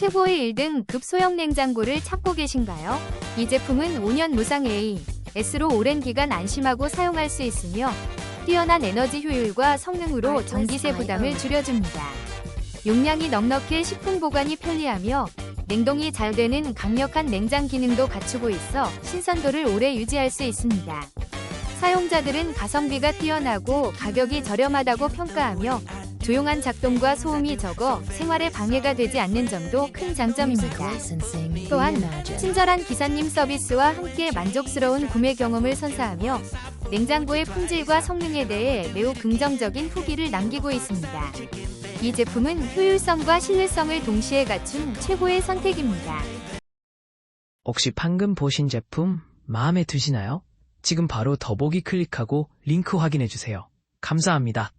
최고의 1등 급 소형 냉장고를 찾고 계신가요? 이 제품은 5년 무상 A, S로 오랜 기간 안심하고 사용할 수 있으며 뛰어난 에너지 효율과 성능으로 전기세 부담을 줄여줍니다. 용량이 넉넉해 식품 보관이 편리하며 냉동이 잘 되는 강력한 냉장 기능도 갖추고 있어 신선도를 오래 유지할 수 있습니다. 사용자들은 가성비가 뛰어나고 가격이 저렴하다고 평가하며 조용한 작동과 소음이 적어 생활에 방해가 되지 않는 점도 큰 장점입니다. 또한 친절한 기사님 서비스와 함께 만족스러운 구매 경험을 선사하며 냉장고의 품질과 성능에 대해 매우 긍정적인 후기를 남기고 있습니다. 이 제품은 효율성과 신뢰성을 동시에 갖춘 최고의 선택입니다. 혹시 방금 보신 제품 마음에 드시나요? 지금 바로 더보기 클릭하고 링크 확인해 주세요. 감사합니다.